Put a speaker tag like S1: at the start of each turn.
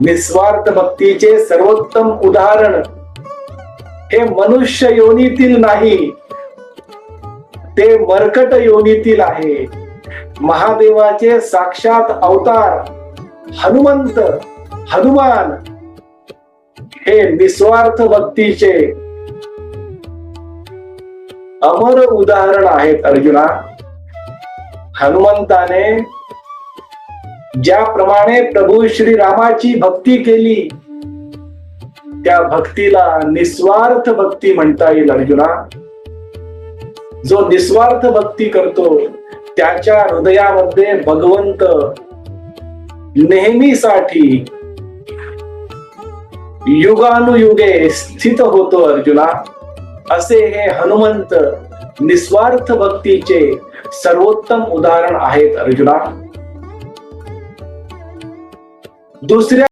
S1: निस्वार्थ भक्तीचे सर्वोत्तम उदाहरण. हे मनुष्य योनीतील नाही ते मरकट योनीतील आहे. महादेवाचे साक्षात अवतार हनुमंत हनुमान हे निस्वार्थ भक्तीचे अमर उदाहरण आहेत अर्जुना. हनुमंताने ज्याप्रमाणे प्रभू श्री रामाची भक्ती केली त्या भक्तीला निस्वार्थ भक्ती म्हणता येईल अर्जुना. जो निस्वार्थ भक्ती करतो त्याच्या हृदयामध्ये भगवंत नेहमीसाठी युगानुयुगे स्थित होतो अर्जुना. असे हे हनुमंत निस्वार्थ भक्तीचे सर्वोत्तम उदाहरण आहेत अर्जुना. दुसऱ्या